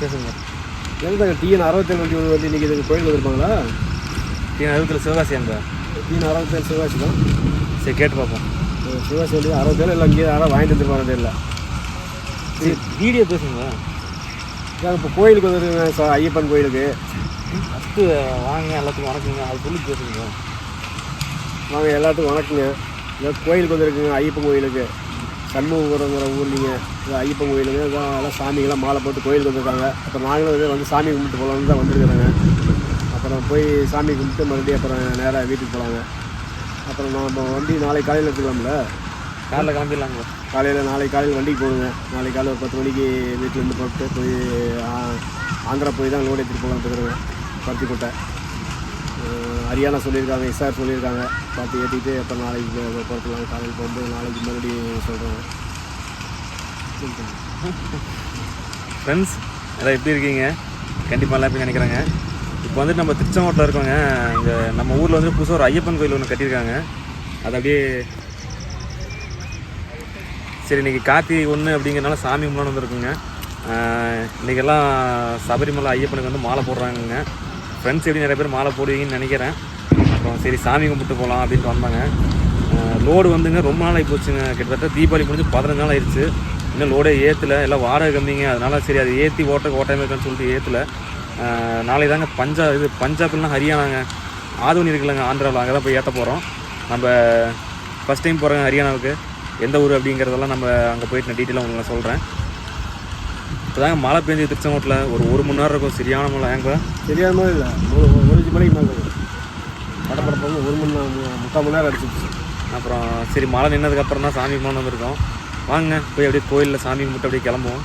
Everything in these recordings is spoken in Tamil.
பேசுங்க எங்க டிஎன் அறுபத்தேழு வண்டி ஒன்று வண்டி இன்றைக்கி இதுக்கு கோயில் வந்திருப்பாங்களா? டீ அறுபத்தில் சிவகாசி அங்க டிஎன் அறுபத்தேழு சிவகாசி தான். சரி கேட்டு பார்ப்போம். சிவகாசி வண்டி அறுபத்தேழு இல்லை இங்கே யாரும் வாங்கிட்டு வந்துருப்பாங்க தெரியல. சரி வீடியோ பேசுங்க. இப்போ கோயிலுக்கு வந்துருங்க சார் ஐயப்பன் கோயிலுக்கு? ஃபஸ்ட்டு வாங்க எல்லாத்துக்கும் வணக்கங்க. அது சொல்லி பேசுங்க. வாங்க எல்லாத்துக்கும் வணக்கங்க. இந்த கோயிலுக்கு வந்திருக்குங்க ஐயப்பன் கோயிலுக்கு. சண்முகபுரங்கிற ஊர்லிங்க ஐயப்பன் கோயிலுங்க இதான் எல்லாம் சாமிகளாம் மாலை போட்டு கோயிலுக்கு வந்திருக்காங்க அப்புறம் நாங்களும் இது வந்து சாமி கும்பிட்டு போகலான்னு தான் வந்திருக்கிறேங்க. அப்புறம் போய் சாமி கும்பிட்டு மறுபடியும் அப்புறம் நேராக வீட்டுக்கு போகலாங்க அப்புறம் நம்ம வண்டி நாளைக்கு காலையில் எடுத்துக்கலாம்ல? காலைல கிளம்பிடலாங்க காலையில் நாளைக்கு காலையில் வண்டிக்கு போகணுங்க. நாளைக்கு காலையில் ஒரு பத்து மணிக்கு வீட்டிலேருந்து புறப்பட்டு போய் ஆந்திரா போய் தான் லோடு எடுத்துகிட்டு போகலான்னு இருக்கிறேங்க. பருத்திக்கோட்டை. ஹரியானா சொல்லியிருக்காங்க எஸ்ஆர் சொல்லியிருக்காங்க. பார்த்து ஏற்றிட்டு எப்போ நாளைக்கு போ- புறப்படலாம் காலையில் போகும்போது நாளைக்கு மறுபடியும் சொல்கிறோம் ஃப்ரெண்ட்ஸ் எல்லாம் எப்படி இருக்கீங்க? கண்டிப்பாக நல்லா எப்படி நினைக்கிறேங்க? இப்போ வந்துட்டு நம்ம திருச்செங்கோட்டில் இருக்கோங்க இங்கே நம்ம ஊரில் வந்து புதுசாக ஒரு ஐயப்பன் கோயில் ஒன்று கட்டியிருக்காங்க. அது அப்படியே சரி இன்றைக்கி கார்த்திகை ஒன்று அப்படிங்கிறனால சாமி முன்னாடி வந்துருக்குங்க. இன்றைக்கெல்லாம் சபரிமலை ஐயப்பனுக்கு வந்து மாலை போடுறாங்கங்க. ஃப்ரெண்ட்ஸ் எப்படி நிறைய பேர் மாலை போடுவீங்கன்னு நினைக்கிறேன். அப்புறம் சரி சாமி கும்பிட்டு போகலாம் அப்படின்ட்டு வந்தாங்க. லோடு வந்துங்க ரொம்ப நாள் ஆகி போச்சுங்க. கிட்டத்தட்ட தீபாவளி முடிஞ்சு பதினஞ்சு நாள் ஆயிடுச்சு இன்னும் லோடே ஏற்றல எல்லாம் வாடகை கம்மிங்க. அதனால சரி அது ஏற்றி ஓட்ட ஓட்டாமல் இருக்கான்னு சொல்லிட்டு ஏற்றல நாளை தாங்க பஞ்சா இது பஞ்சாப்லாம் ஹரியானாங்க. ஆதோனி இருக்குல்லங்க ஆந்திராவில். அங்கே தான் போய் ஏற்ற போகிறோம் நம்ம ஃபஸ்ட் டைம் போகிறோங்க ஹரியானாவுக்கு. எந்த ஊர் அப்படிங்கிறதெல்லாம் நம்ம அங்கே போயிட்டு நான் டீட்டெயிலாக உங்களுக்கு நான் சொல்கிறேன் இப்போ தாங்க மழை பெஞ்சு திருச்செங்கோட்டில் ஒரு ஒரு மணி நேரம் இருக்கும். சரியான மழை ஏங்க? சரியான மாதிரி இல்லை. ஒரு ஒரு அஞ்சு மணிக்கு மேலே. இருக்கும் படப்படப்பாங்க ஒரு மணி முக்கால் மணி நேரம் அடிச்சிச்சு அப்புறம் சரி மழை நின்னதுக்கப்புறம் தான் சாமி கும்பிட்டு வந்திருக்கோம். வாங்க போய் அப்படியே கோயிலில் சாமி கும்பிட்டு அப்படியே கிளம்புவோம்.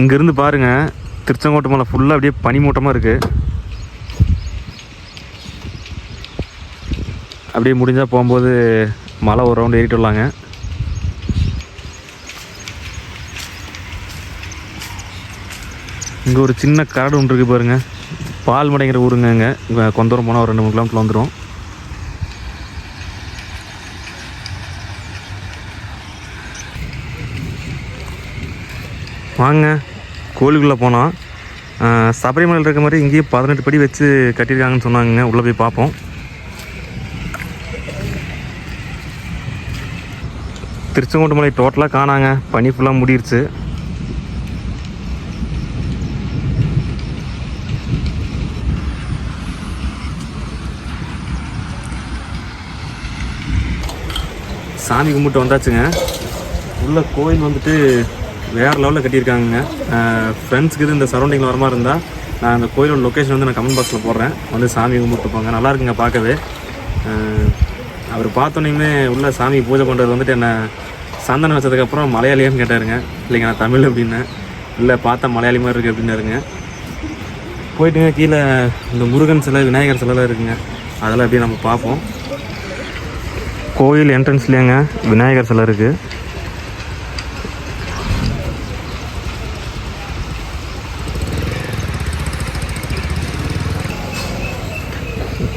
இங்கேருந்து பாருங்கள் திருச்செங்கோட்டை மலை ஃபுல்லாக அப்படியே பனிமூட்டமாக இருக்குது அப்படியே முடிஞ்சால் போகும்போது மலை ஒரு ரவுண்டு ஏறிட்டு வரலாங்க. இங்கே ஒரு சின்ன கரடு ஒன்று இருக்குது பாருங்கள் பால்மடைங்கிற ஊருங்க இங்கே. இங்கே போனால் ஒரு ரெண்டு மூணு கிலோமீட்டர் வந்துடும் வாங்க கோயிலுக்குள்ளே போனால் சபரிமலையில் இருக்க மாதிரி இங்கேயும் பதினெட்டு படி வச்சு கட்டியிருக்காங்கன்னு சொன்னாங்க உள்ளே போய் பார்ப்போம். திருச்செங்கோட்டு மலை டோட்டலாக காணாங்க. பனி ஃபுல்லாக முடிடுச்சு சாமி கும்பிட்டு வந்தாச்சுங்க. உள்ள கோயில் வந்துட்டு வேறு லெவலில் கட்டியிருக்காங்க ஃப்ரெண்ட்ஸ்க்கு இது இந்த சரௌண்டிங்கில் வர மாதிரி இருந்தால் நான் அந்த கோயிலோட லொக்கேஷன் வந்து நான் கமெண்ட் பாக்ஸில் போடுறேன். வந்து சாமி கும்பிட்டு போங்க நல்லா இருக்குங்க பார்க்கவே. அவர் பார்த்தோன்னே உள்ள சாமி பூஜை பண்ணுறது வந்துட்டு என்னை சந்தனம் வச்சதுக்கப்புறம் மலையாளியான்னு கேட்டாருங்க. இல்லைங்க நான் தமிழ் அப்படின்னேன். இல்லை பார்த்தா மலையாளி மாதிரி இருக்குது அப்படின்னாருங்க. போயிட்டுங்க கீழே இந்த முருகன் சிலை விநாயகர் சிலைலாம் இருக்குங்க. அதெல்லாம் அப்படியே நம்ம பார்ப்போம். கோயில் என்ட்ரன்ஸ்லேங்க விநாயகர் சிலை இருக்குது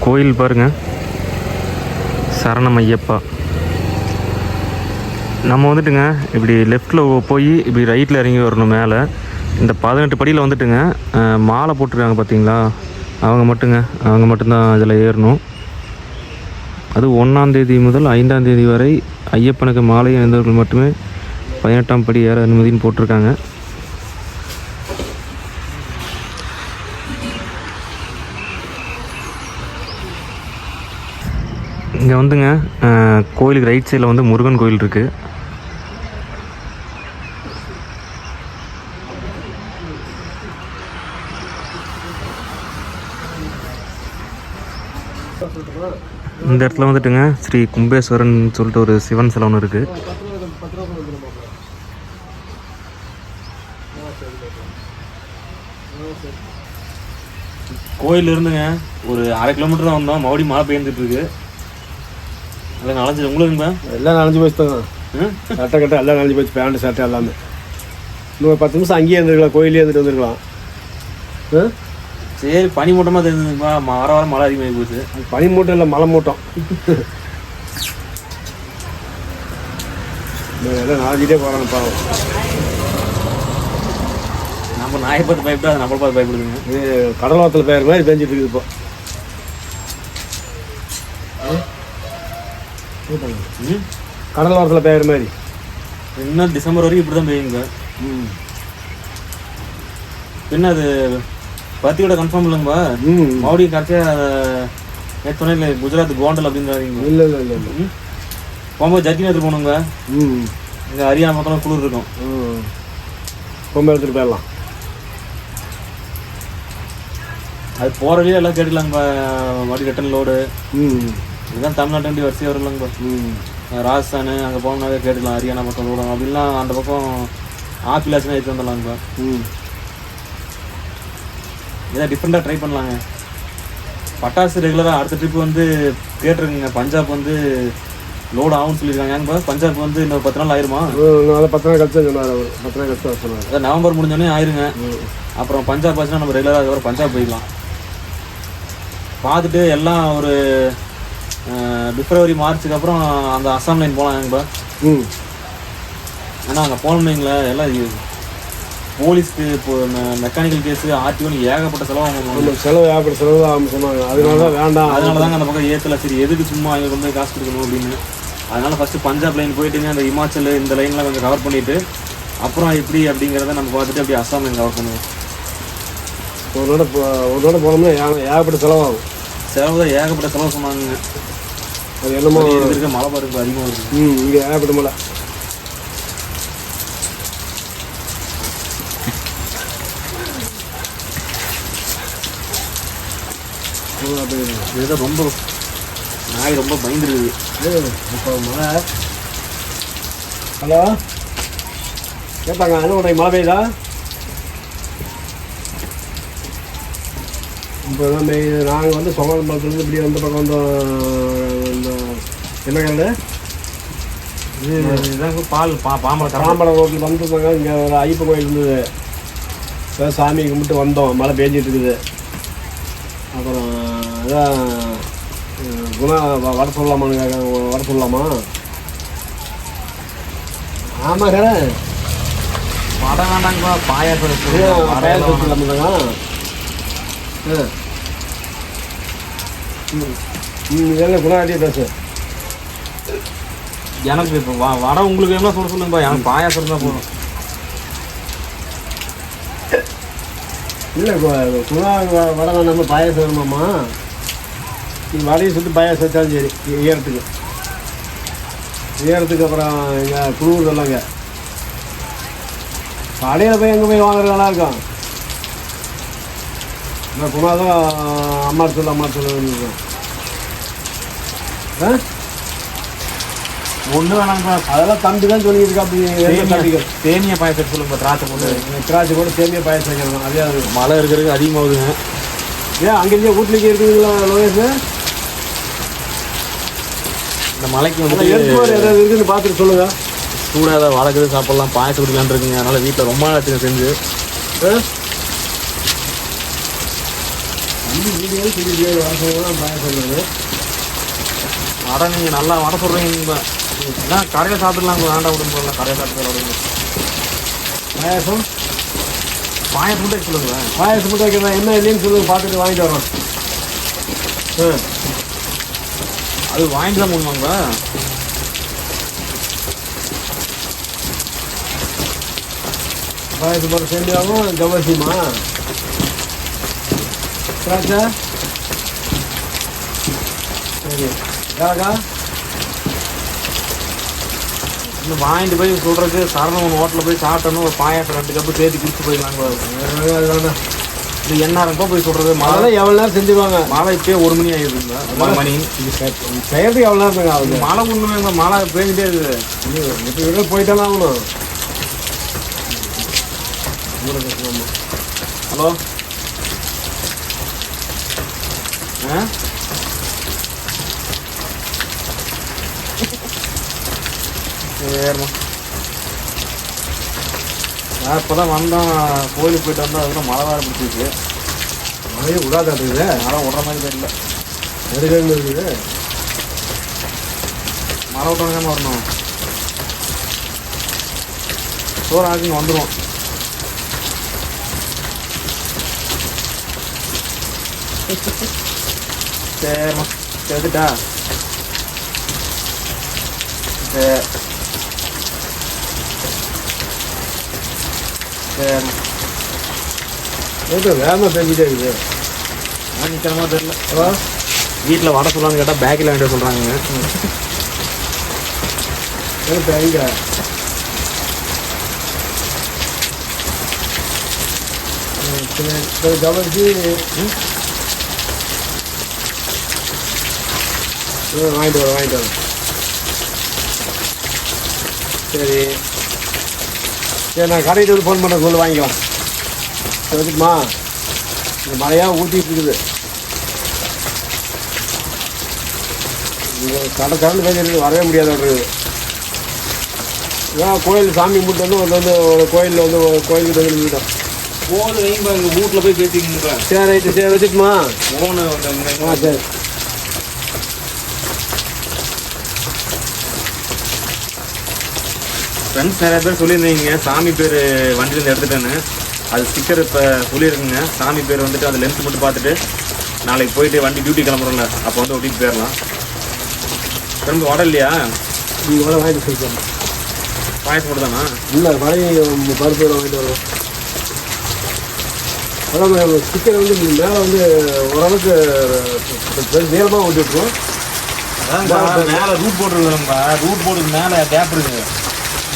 கோயில் பாருங்க. சரணம் ஐயப்பா நம்ம வந்துட்டுங்க இப்படி லெஃப்டில் போய் இப்படி ரைட்டில் இறங்கி வரணும் மேலே. இந்த பதினெட்டு படியில் வந்துட்டுங்க மாலை போட்டிருக்காங்க பார்த்தீங்களா அவங்க மட்டுங்க அவங்க மட்டும்தான் இதில் ஏறணும். அது ஒன்றாம் தேதி முதல் ஐந்தாம் தேதி வரை ஐயப்பனுக்கு மாலை அணிந்தவர்கள் மட்டுமே பதினெட்டாம் படி ஏற அனுமதின்னு போட்டிருக்காங்க. இங்கே வந்துங்க கோயிலுக்கு ரைட் சைடில் வந்து முருகன் கோயில் இருக்குது இந்த இடத்துல வந்துட்டுங்க ஸ்ரீ கும்பேஸ்வரன் சொல்லிட்டு ஒரு சிவன் சிலை ஒன்று இருக்குது கோயில் இருந்துங்க ஒரு அரை கிலோமீட்டர் தான் வந்தோம். மறுபடியும் மழை பெய்ஞ்சிட்டு இருக்கு. எல்லாம் நனைஞ்சு உங்களுக்குங்களா எல்லாம் நனைஞ்சு போச்சு தான். சட்டை கட்ட எல்லாம் நனைஞ்சு போச்சு பேண்ட் சட்டை எல்லாமே. இன்னும் ஒரு பத்து நிமிஷம் அங்கேயே இருந்திருக்கலாம் கோயிலே இருந்துட்டு வந்திருக்கலாம். ஆ? சரி பனி மூட்டமாக தெரிஞ்சுங்களா வர வர மழை அதிகமாகி போச்சு. பனி மூட்டம் இல்லை மலை மூட்டம். எல்லாம் நனைஞ்சிட்டே போகிறாங்க பாவம். நம்ம நாயை பார்த்து பயப்பட்டு அது நம்மளை பார்த்து பயப்படுதுங்க இது கடலோரத்தில் பெய்கிற மாதிரி பெஞ்சிட்டு இருக்குது இப்போ. கடலோரத்தில் பெய்கிற மாதிரி. இன்னும் டிசம்பர் வரைக்கும் இப்படி தான் பெய்யுங்க. ம். பின்ன அது பத்தியோட கன்ஃபார்ம் இல்லைங்கப்பா மறுபடியும் நேற்று சொன்னேன் இல்லை குஜராத் கோண்டல் அப்படின்றாங்க இல்லை இல்லை இல்லை போகும்போது ஜர்க்கின் எடுத்துட்டு போகணுங்க. ம். இங்கே ஹரியானா பக்கம் குளிர் இருக்கும். ம் ரொம்ப எடுத்துகிட்டு போயிடலாம். அது போகிறதே எல்லாம் கேட்டுக்கலாங்கப்பா மறுபடியும் ரிட்டன் லோடு ம். இதுதான் தமிழ்நாட்டு வண்டி வரிசையாக வரலாங்கப்பா ம். ராஜஸ்தான் அங்கே போகணுனாவே கேட்டுக்கலாம் ஹரியானா பக்கம் லோடு அப்படிலாம் அந்த பக்கம் ஆப்பிள் ஆச்சுன்னா எடுத்து வந்துடலாங்கப்பா ம். ஏதாவது டிஃப்ரெண்ட்டாக ட்ரை பண்ணலாங்க. பட்டாசு ரெகுலராக அடுத்த ட்ரிப் வந்து கேட்டிருக்குங்க பஞ்சாப் வந்து லோடு ஆகும்னு சொல்லியிருக்காங்க. ஏங்கப்பா பஞ்சாப் வந்து இன்னொரு பத்து நாள் ஆயிருமா? பத்து நாள் கழிச்சு சொன்னார் அவர். பத்து நாள் கழிச்சு சொன்னார். அதான் நவம்பர் முடிஞ்சோடனே ஆயிருங்க. அப்புறம் பஞ்சாப் ஆச்சுன்னா நம்ம ரெகுலராக அதுக்கப்புறம் பஞ்சாப் போய்க்கலாம் பார்த்துட்டு எல்லாம் ஒரு பிப்ரவரி மார்ச்சுக்கு அப்புறம் அந்த அஸ்ஸாம் லைன் போகலாம் ஏங்கப்பா ம். ஏன்னா அங்கே போனோம்னீங்களே எல்லாம் போலீஸ்க்கு இப்போ மெக்கானிக்கல் கேஸு ஆர்டிஓன்னு ஏகப்பட்ட செலவு அவங்க செலவு ஏற்பட்ட செலவு தான் சொன்னாங்க. அதனால தான் வேண்டாம். அதனால தாங்க அந்த பக்கம் ஏற்றல சரி எதுக்கு சும்மா அவங்க ரொம்ப காசு கொடுக்கணும் அப்படின்னு. அதனால ஃபர்ஸ்ட் பஞ்சாப் லைன் போயிட்டுங்க அந்த இமாச்சல் இந்த லைன்லாம் கொஞ்சம் கவர் பண்ணிட்டு அப்புறம் எப்படி அப்படிங்கிறத நம்ம பார்த்துட்டு அப்படியே அஸ்ஸாம் லைன் கவர் பண்ணுவோம். ஒரு போ ஒரு நாள் போனோம்னா ஏகப்பட்ட செலவாகும். செலவு தான் ஏகப்பட்ட செலவு சொன்னாங்க. அது என்னமோ இருக்க? மழை பாருக்கு அதிகமாக இருக்குது ம் இங்கே ஏகப்பட்ட இதுதான் ரொம்ப நாய் ரொம்ப பயந்துருக்குது இப்போ மழை ஹலோ கேட்பாங்க என்ன உடைய மழை பெய்யுதா இப்போ தான் பெய்யுது நாங்கள் வந்து சொமாலம்பலத்துலேருந்து இப்படி வந்த பக்கம் வந்தோம் இந்த என்ன கரண்டு இது இதாங்க பால் பா பாம்பரம் தரம் ரோட்டில் வந்துருந்தாங்க இங்கே ஒரு ஐயப்பன் கோயில் இருந்தது சாமி கும்பிட்டு வந்தோம் மழை பெஞ்சிட்டு இருக்குது அப்புறம் அதான் குணா வர சொல்லலாமான்னு கேட்க வர சொல்லலாமா? வடை வேண்டாங்கப்பா பாயாசம் இருக்கு. வடை பயல் எல்லாம் வேணாம். சொல்லலாமாங்க ம் ம் இதெல்லாம் குணாட்டியே பேசு. எனக்கு இப்போ வ- வடை உங்களுக்கு என்ன சொல்ல சொல்லுங்கப்பா எனக்கு பாயாசம் இருந்தால் போதும். இல்லை குணா வடை வேணாமா பாயாசம் வேணுமாம்மா? நீ வடையை சுட்டு பாயாசம் வச்சாலும் சரி ஈ- ஈரத்துக்கு ஈரத்துக்கு அப்புறம் இங்கே குழுவுறது இல்லைங்க கடையில் போய் எங்கே போய் வாங்குறது நல்லா இருக்கும். இந்த குணா தான் அம்மா சொல்லு அம்மா சொல்லு ஆ? ஒன்று வேணாங்கப்பா அதெல்லாம் தம்பி தான் சொல்லிட்டு இருக்கா அப்படி சேமியா பாயாசம் சொல்லுங்க திராட்சை போட்டு. திராட்சை கூட சேமியா பாயாசம் வைக்கிறோம். அதே மழை இருக்கிறதுக்கு அதிகமாகுதுங்க. ஏன் அங்கேயே வீட்லேயே இருக்குதுங்களா லோகேஷ்? இந்த மலைக்கு வந்து ஏதாவது இருக்குன்னு பார்த்துட்டு சொல்லுங்க. சூடாக ஏதாவது வளர்க்குது சாப்பிடலாம் பாயசம் குடிக்கலான்னு இருக்குங்க. அதனால வீட்டில் ரொம்ப ஆச்சுங்க செஞ்சு. வீடியோ சொல்லி வாசகம் பாயாசம் சொல்லுங்க வடை நீங்கள் நல்லா வடை சொல்கிறீங்க ஏன்னா கடையில் சாப்பிடலாம் வேண்டாம் விடுங்க கடையில் சாப்பிட்டு விடுங்க பாயாசம்? பாயசம் மட்டும் சொல்லுங்களேன். பாயாசம் மட்டும் வைக்கிறேன் என்ன இல்லைன்னு சொல்லுங்க பார்த்துட்டு வாங்கிட்டு வரோம் ஆ. அது வாங்கிட்டு தான் போகணுமாங்களா பாயாசம் போகிற சேமியாவும் ஜவசியமா திராட்சை சரி. ஏக்கா இன்னும் வாங்கிட்டு போய் சொல்கிறதுக்கு சரணம் ஹோட்டலில் போய் சாப்பிட்டோன்னு ஒரு பாயாசம் ரெண்டு கப்பு சேர்த்து குடிச்சு போயிடலாங்க. அது வேணாம் இது எந்நேரம்ப்பா போய் சொல்கிறது மழை அதெல்லாம் எவ்வளோ நேரம் செஞ்சுருவாங்க? மழை இப்பயே ஒரு மணி ஆகிடுதுங்களா ஒரு மணி. இது செ- செய்யறதுக்கு எவ்வளோ நேரம் ஆகுது மழை ஒன்றுமே மழை பேஞ்சிட்டே இருக்குது. இப்போ இவ்வளோ போயிட்டாலும் ஆகணும் ஹலோ? ஆ? சரிம்மா நான் இப்போ தான் வந்தோம். கோயிலுக்கு போயிட்டு வந்தோம். அதுக்கப்புறம் மழை வேறு பிடிச்சிருக்கு. மழையே விடாது இருக்குது மழை விடுற மாதிரி தெரியல. நெருக்கங்கள் இருக்குது. மழை விட்டோன்னு தானே வரணும். சோறு ஆச்சுங்க வந்துடுவோம் சரிம்மா சரிட்டா சரி. சரிம்மா எதுக்கு வேகமாக பேஞ்சிட்டே இருக்குது நான் நிற்கிறமா தெரியல. ஹலோ வீட்டில் வர சொல்லான்னு கேட்டால் பேக்கில் வேண்டிய சொல்கிறாங்க எனக்கு எங்க ம், சரி சரி, கவனிச்சு ம், ம், வாங்கிட்டு வரேன் வாங்கிட்டு வரேன் சரி. சரி நான் கடைக்கு வந்து ஃபோன் பண்ண சொல்லி வாங்கிக்கலாம் சரி வச்சுக்குமா இந்த மழையாக ஊற்றிட்டு இருக்குது. கடை திறந்து பேசிட்டு வரவே முடியாத இருக்குது இதான் கோயில் சாமி கும்பிட்டு வந்து ஒரு வந்து ஒரு கோயிலில் வந்து ஒரு கோயிலுக்கு வந்து நின்றுட்டோம் போது வைங்க வீட்டில் போய் பேசிக்கிங்க சரி ரைட்டு சரி வச்சுட்டுமா. ஃபோனு ஆ சரி. ஃப்ரெண்ட்ஸ் நிறைய பேர் சொல்லியிருந்தீங்க. சாமி பேர் வண்டியிலேருந்து எடுத்துட்டேன்னு. அது ஸ்டிக்கர் இப்போ சொல்லியிருக்குங்க. சாமி பேர் வந்துட்டு அது லென்த் மட்டும் பார்த்துட்டு நாளைக்கு போயிட்டு வண்டி டியூட்டி கிளம்புறோம்ல. அப்போ வந்து ஒட்டிட்டு போயிடலாம். திரும்ப வர இல்லையா? நீ கூட வாங்கிட்டு சொல்லிக்கலாம் பாயசம் மட்டும் தானா இல்லை மழையும் பருப்பு வாங்கிட்டு வருவோம் அதான் ஸ்டிக்கர் வந்து மேலே வந்து ஓரளவுக்கு நீளமாக ஓட்டிட்டுருவோம் மேலே ரூட் போர்டு இருக்குதுப்பா ரூட் போர்டுக்கு மேலே கேப் இருக்குது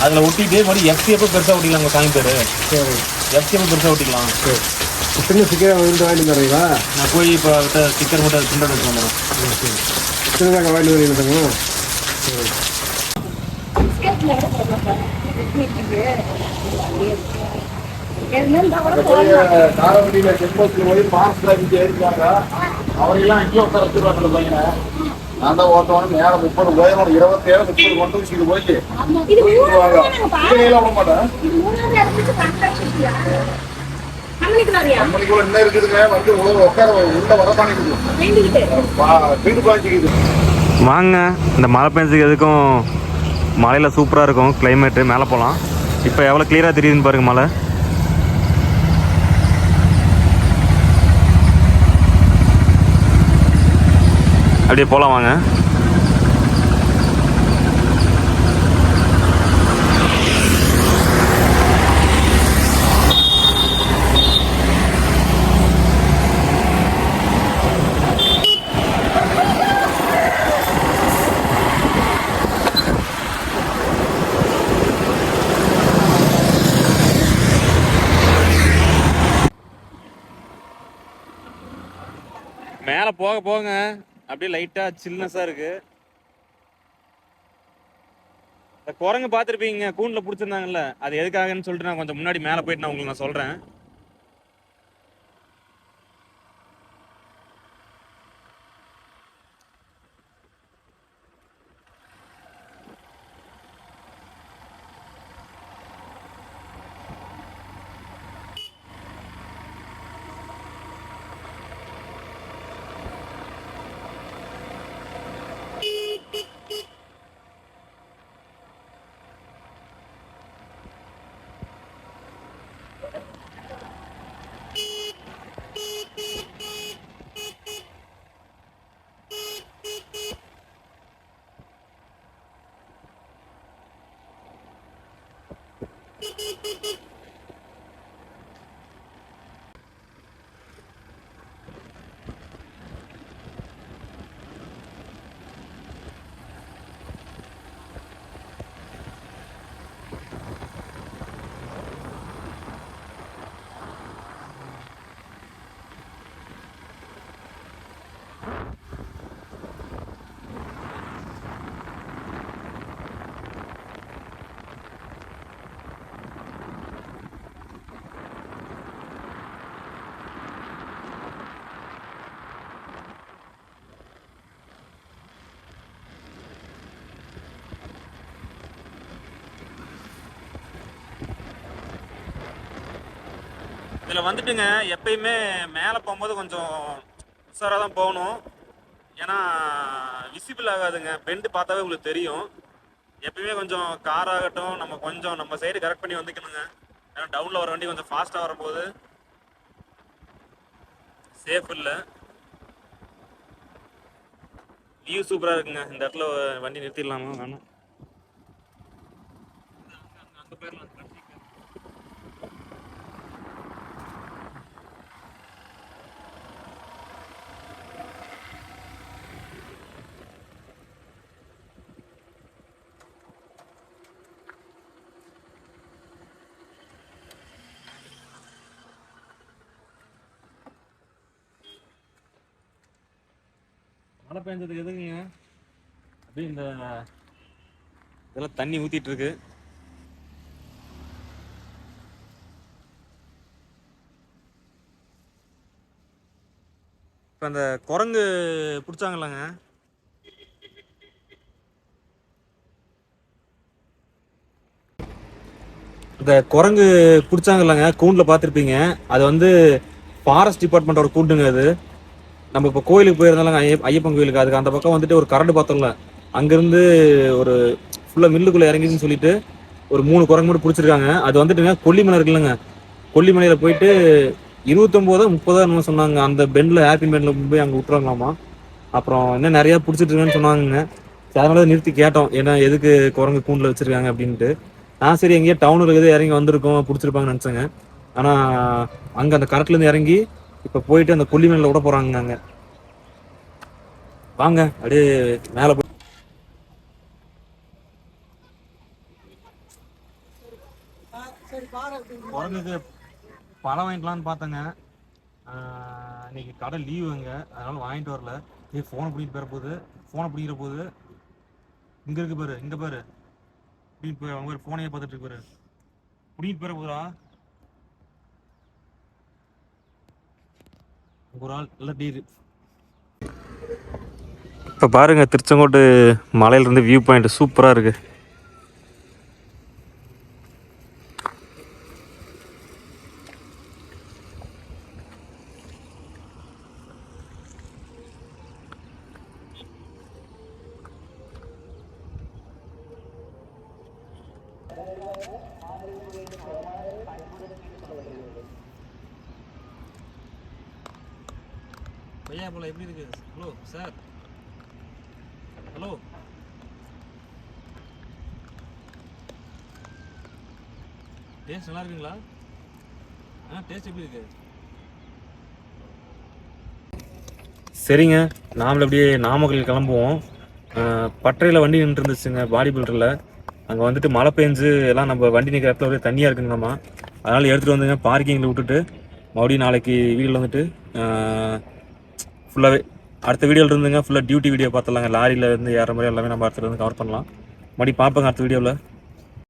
அதில் ஒட்டிட்டு மறுபடியும் எஃப்சிஎப்போ பெருசாக ஒட்டிக்கலாம் சாமி பேர். சரி. எஃப்சிஎப்போ பெருசாக ஒட்டிக்கலாம். சரி. சின்ன ஸ்டிக்கரை வந்து வாங்கிட்டு தரீங்களா நான் போய் இப்போ ஸ்டிக்கர் மட்டும் பிரிண்ட் எடுத்து சரி சின்னதாக வாங்கிட்டு வரீங்க சரி. காரவண்டியில் செக் போஸ்ட்டில் போய் அடிச்சு ஏறிட்டாங்க. அவரையெல்லாம் அங்கேயே உட்கார வச்சிருவாங்க பையனை. நான் தான் ஓட்டணும் நேரம் முப்பது உயரம் இருபத்தி ஏழு முப்பது கொண்டு வச்சுட்டு போய் விட மாட்டேன். என்ன இருக்குதுங்க. வந்து உள்ள உட்கார உள்ள வர. வீடு பாய்ச்சிக்குது வாங்க இந்த மழை பெஞ்சதுக்கு எதுக்கும் மலையில் சூப்பராக இருக்கும். கிளைமேட்டு மேலே போகலாம் இப்போ எவ்வளோ கிளியராக தெரியுதுன்னு பாருங்க மலை அப்படியே போகலாம் வாங்க. மேலே போக போங்க. அப்படியே லைட்டாக சில்னஸாக இருக்கு. இந்த குரங்கு பார்த்துருப்பீங்க கூண்டில் பிடிச்சிருந்தாங்கல்ல அது எதுக்காகன்னு சொல்லிட்டு நான் கொஞ்சம் முன்னாடி மேலே போயிட்டு நான் உங்களுக்கு நான் சொல்கிறேன் இதில் வந்துட்டுங்க எப்பயுமே மேலே போகும்போது கொஞ்சம் உஷாராக தான் போகணும். ஏன்னா விசிபிள் ஆகாதுங்க. பெண்டு பார்த்தாவே உங்களுக்கு தெரியும். எப்பயுமே கொஞ்சம் கார் ஆகட்டும் நம்ம கொஞ்சம் நம்ம சைடு கரெக்ட் பண்ணி வந்துக்கணுங்க. ஏன்னா டவுனில் வர வண்டி கொஞ்சம் ஃபாஸ்ட்டாக வரும்போது சேஃப் இல்லை. வியூ சூப்பராக இருக்குங்க. இந்த இடத்துல வண்டி நிறுத்திடலாமா வேணும். அங்கே போயிடலாம் மழை பெஞ்சதுக்கு எதுக்குங்க? அப்படியே இந்த இதெல்லாம் தண்ணி ஊத்திட்டு இருக்கு இப்போ அந்த குரங்கு பிடிச்சாங்கல்லங்க. இந்த குரங்கு பிடிச்சாங்கல்லங்க கூண்டில் பார்த்துருப்பீங்க. அது வந்து ஃபாரஸ்ட் டிபார்ட்மெண்ட்டோட கூண்டுங்க அது. நம்ம இப்போ கோயிலுக்கு போயிருந்தாலும் ஐயப்பன் கோயிலுக்கு அதுக்கு அந்த பக்கம் வந்துட்டு ஒரு கரண்ட் பார்த்தோம்ல அங்கேருந்து ஒரு ஃபுல்லாக மில்லுக்குள்ளே இறங்கிச்சுன்னு சொல்லிட்டு ஒரு மூணு குரங்கு மட்டும் பிடிச்சிருக்காங்க. அது வந்துட்டுங்க கொல்லிமலை இருக்குல்லங்க. கொல்லிமலையில் போயிட்டு இருபத்தொம்போதோ முப்பதோ என்ன சொன்னாங்க. அந்த பெண்டில் ஹாப்பி பெண்டில் போய் அங்கே விட்டுறாங்களாமா. அப்புறம் இன்னும் நிறையா பிடிச்சிட்டு இருக்கான்னு சொன்னாங்க சரி அதனால தான் நிறுத்தி கேட்டோம். ஏன்னா எதுக்கு குரங்கு கூண்டில் வச்சிருக்காங்க அப்படின்ட்டு. நான் சரி எங்கேயோ டவுனில் இருக்குது இறங்கி வந்திருக்கோம் பிடிச்சிருப்பாங்கன்னு நினச்சேங்க. ஆனால் அங்கே அந்த கரட்லேருந்து இறங்கி இப்போ போயிட்டு அந்த கொல்லிமலையில் விட போகிறாங்க அங்கே வாங்க அப்படியே மேலே போய் குழந்தைக்கு பழம் வாங்கிக்கலாம்னு பார்த்தேங்க. இன்னைக்கு கடை லீவுங்க அதனால வாங்கிட்டு வரல. ஏ ஃபோனை பிடிக்கிட்டு போயிட போகுது. ஃபோனை பிடிக்கிற போது இங்கே இருக்கு பாரு இங்கே பாரு. பிடிக்கிட்டு அவங்க ஃபோனையே பார்த்துட்டு இருக்கு பாரு. பிடிக்கிட்டு போயிட போகுதா ஒரு ஆள் நல்லா இப்போ பாருங்கள் திருச்செங்கோட்டு மலையிலேருந்து வியூ பாயிண்ட் சூப்பராக இருக்குது பையா போல எப்படி இருக்கு ஹலோ சார் ஹலோ டேஸ்ட் நல்லா இருக்குங்களா ஆ டேஸ்ட் எப்படி இருக்கு? சரிங்க. நாமளும் அப்படியே நாமக்கல் கிளம்புவோம். பட்டறையில் வண்டி நின்று இருந்துச்சுங்க பாடி பில்டரில் அங்கே வந்துட்டு மழை பெஞ்சு எல்லாம் நம்ம வண்டி நிற்கிற இடத்துல ஒரே தண்ணியாக இருக்குங்கம்மா அதனால் எடுத்துகிட்டு வந்துங்க பார்க்கிங்கில் விட்டுட்டு மறுபடியும் நாளைக்கு வீட்டில் வந்துட்டு ஃபுல்லாகவே அடுத்த வீடியோவில் இருந்துங்க ஃபுல்லாக டியூட்டி வீடியோ பார்த்துலாங்க லாரியில் இருந்து ஏற மாதிரி எல்லாமே நம்ம அடுத்த வந்து கவர் பண்ணலாம். மறுபடியும் பார்ப்போங்க அடுத்த வீடியோவில்